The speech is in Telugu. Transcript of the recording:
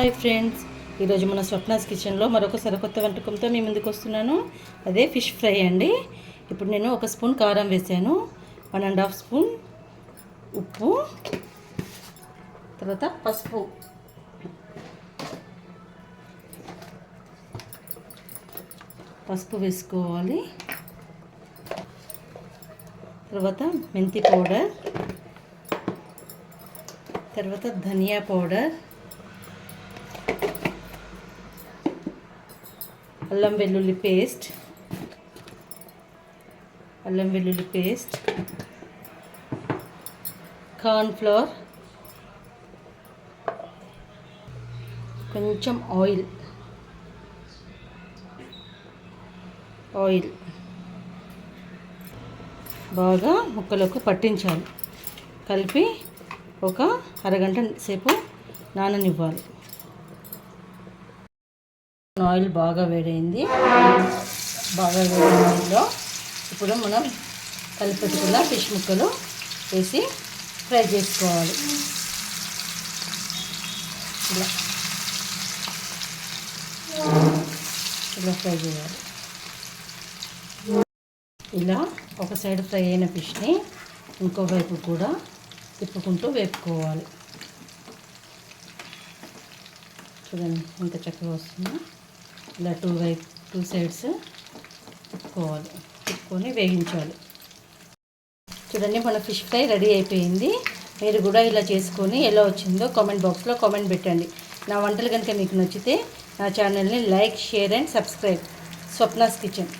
Hi friends. ఈరోజు మన స్వప్నాస్ కిచెన్లో మరొక సరికొత్త వంటకంతో మీ ముందుకు వస్తున్నాను. అదే ఫిష్ ఫ్రై అండి. ఇప్పుడు నేను ఒక స్పూన్ కారం వేసాను. వన్ అండ్ హాఫ్ స్పూన్ ఉప్పు తర్వాత పసుపు. పసుపు వేసుకోవాలి. తర్వాత మెంతి పౌడర్. తర్వాత ధనియా పౌడర్. అల్లం వెల్లుల్లి పేస్ట్. అల్లం వెల్లుల్లి పేస్ట్. Corn flour. కొంచెం ఆయిల్. ఆయిల్. బాగా ముక్కలకు పట్టించాలి. కలిపి ఒక అరగంట సేపు నాననివ్వాలి. ఆయిల్ బాగా వేడైంది. బాగా వేడిన ఆయిల్లో ఇప్పుడు మనం కలిపెట్టుకున్న ఫిష్ ముక్కలు వేసి ఫ్రై చేసుకోవాలి. ఇలా. ఇలా ఫ్రై చేయాలి. ఇలా ఒక సైడ్ ఫ్రై అయిన ఫిష్ని ఇంకో వైపు కూడా తిప్పుకుంటూ వేపుకోవాలి. చూడండి ఎంత చక్కగా వస్తుందో. ఇలా టూ వైపు టూ సైడ్స్ తిప్పుకోవాలి తిప్పుకొని వేగించాలి. చూడండి మన ఫిష్ ఫ్రై రెడీ అయిపోయింది. మీరు కూడా ఇలా చేసుకొని ఎలా వచ్చిందో కామెంట్ బాక్స్లో కామెంట్ పెట్టండి. నా వంటలు కనుక మీకు నచ్చితే నా ఛానల్ని like share and subscribe Swapna's kitchen.